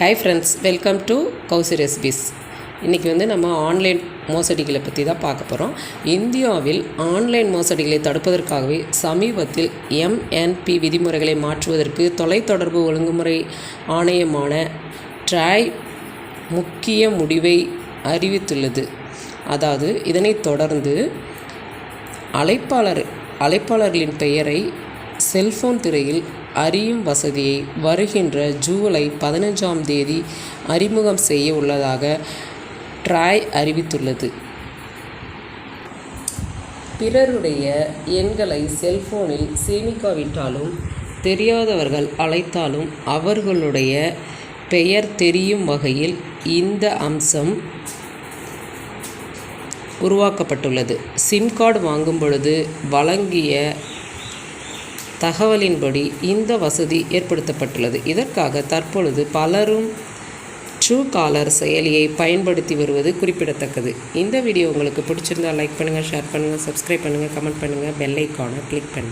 Hi friends welcome to Kousi recipes இன்றைக்கி வந்து நம்ம ஆன்லைன் மோசடிகளை பற்றி தான் பார்க்க போகிறோம் இந்தியாவில் ஆன்லைன் மோசடிகளை தடுப்பதற்காகவே சமீபத்தில் எம்என்பி விதிமுறைகளை மாற்றுவதற்கு தொலைத்தொடர்பு ஒழுங்குமுறை ஆணையமான ட்ராய் முக்கிய முடிவை அறிவித்துள்ளது. அதாவது இதனைத் தொடர்ந்து அழைப்பாளர் அழைப்பாளர்களின் பெயரை செல்போன் திரையில் அறியும் வசதியை வருகின்ற ஜூலை பதினஞ்சாம் தேதி அறிமுகம் செய்ய உள்ளதாக ட்ராய் அறிவித்துள்ளது. பிறருடைய எண்களை செல்போனில் சேமிக்காவிட்டாலும் தெரியாதவர்கள் அழைத்தாலும் அவர்களுடைய பெயர் தெரியும் வகையில் இந்த அம்சம் உருவாக்கப்பட்டுள்ளது. சிம் கார்டு வாங்கும் பொழுது வழங்கிய தகவலின்படி இந்த வசதி ஏற்படுத்தப்பட்டுள்ளது. இதற்காக தற்பொழுது பலரும் ட்ரூ காலர் செயலியை பயன்படுத்தி வருவது குறிப்பிடத்தக்கது. இந்த வீடியோ உங்களுக்கு பிடிச்சிருந்தால் லைக் பண்ணுங்கள் ஷேர் பண்ணுங்கள் சப்ஸ்கிரைப் பண்ணுங்கள் கமெண்ட் பண்ணுங்கள் பெல் ஐக்கானை கிளிக் பண்ணுங்கள்